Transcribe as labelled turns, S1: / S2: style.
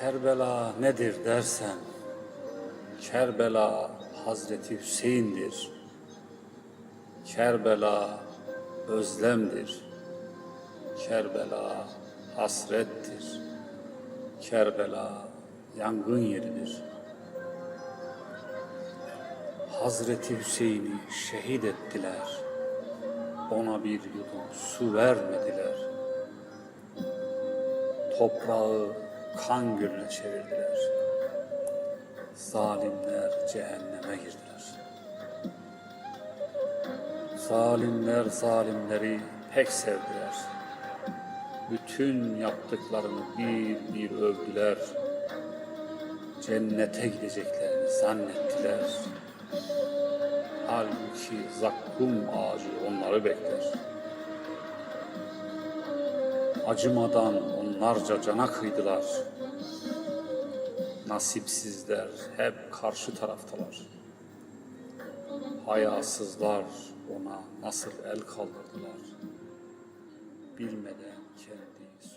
S1: Kerbela nedir dersen, Kerbela Hazreti Hüseyin'dir. Kerbela özlemdir. Kerbela hasrettir. Kerbela yangın yeridir. Hazreti Hüseyin'i şehit ettiler. Ona bir yudum su vermediler. Toprağı kan gölüne çevirdiler. Zalimler cehenneme girdiler. Zalimler zalimleri pek sevdiler. Bütün yaptıklarını bir bir övdüler. Cennete gideceklerini zannettiler. Halbuki zakkum ağacı onları bekler. Acımadan onlarca cana kıydılar. Nasipsizler hep karşı taraftalar. Hayasızlar ona nasıl el kaldırdılar. Bilmeden kendi